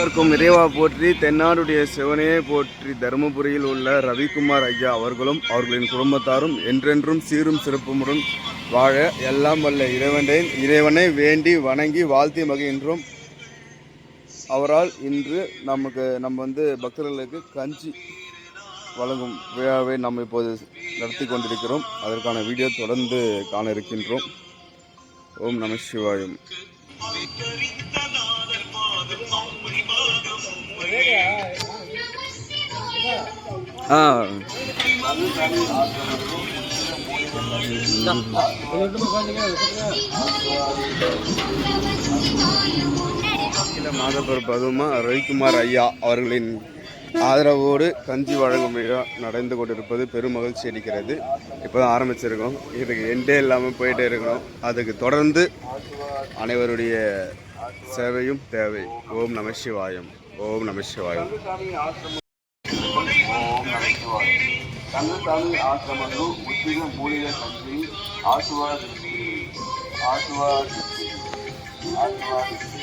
இருக்கும் இறைவா போற்றி தென்னாடுடைய சிவனையே போற்றி தருமபுரியில் உள்ள ரவிக்குமார் ஐயா அவர்களும் அவர்களின் குடும்பத்தாரும் என்றென்றும் சீரும் சிறப்புமுடன் வாழ எல்லாம் வல்ல இறைவனை இறைவனை வேண்டி வணங்கி வாழ்த்தி மகிழ்கின்றோம். அவரால் இன்று நமக்கு நம்ம வந்து பக்தர்களுக்கு கஞ்சி வழங்கும் விழாவை நாம் இப்போது நடத்தி கொண்டிருக்கிறோம். அதற்கான வீடியோ தொடர்ந்து காண இருக்கின்றோம். ஓம் நம சிவாயம். ஆ. மாதப்பர் பதுமா ரவிக்குமார் ஐயா அவர்களின் ஆதரவோடு கஞ்சி வழங்கும் விழா நடந்து கொண்டிருப்பது பெரும் மகிழ்ச்சி அளிக்கிறது இப்போ தான் ஆரம்பிச்சிருக்கோம் இதுக்கு எண்டே இல்லாமல் போயிட்டே இருக்கணும் அதுக்கு தொடர்ந்து அனைவருடைய சேவையும் தேவை ஓம் நம சிவாயம் ஓம் நம சிவாயம் ರಂಗಸ್ವಾಮಿ ಆಶ್ರಮಗಳು ಉದ್ದಿನ ಮೂಲಿಗೆ ಸಂಜೆ ಆಶೀರ್ವಾದ ಆಶೀರ್ವಾದ ಆಶೀರ್ವಾದ